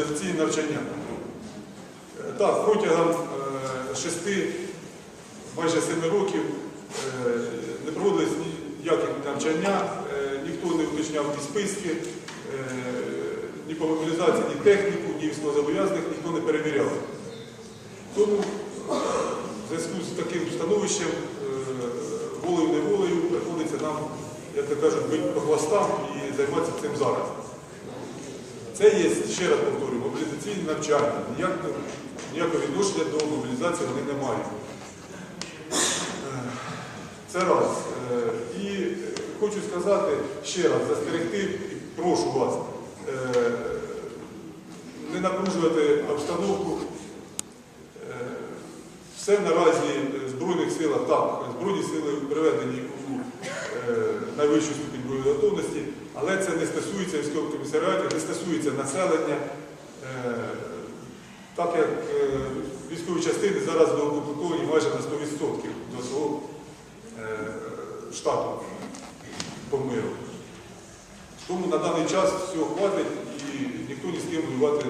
мобілізаційні навчання. Е, Так, протягом е, шести, майже семи років е, не проводились ніякі навчання, ніхто не уточняв ні списки, ні по мобілізації, ні техніку, ні військовозобов'язаних ніхто не перевіряв. Тому в зв'язку з таким становищем волею-неволею приходиться нам, як то кажуть, бити по хвостам і займатися цим зараз. Це є, ще раз повторюю, мобілізаційні навчання. Ніякого, ніякого відношення до мобілізації вони не мають. Е, Це раз. Е, І е, хочу сказати ще раз, застерегти і прошу вас не напружувати обстановку. Все наразі в Збройних силах, так, Збройні сили приведені у найвищу ступінь бойової готовності, але це не стосується військових комісаріатів, не стосується населення, е, так як е, військові частини зараз доукомплектовані майже на 100% до свого е, штату по миру. Тому на даний час всього хватить і ніхто ні з ким воювати.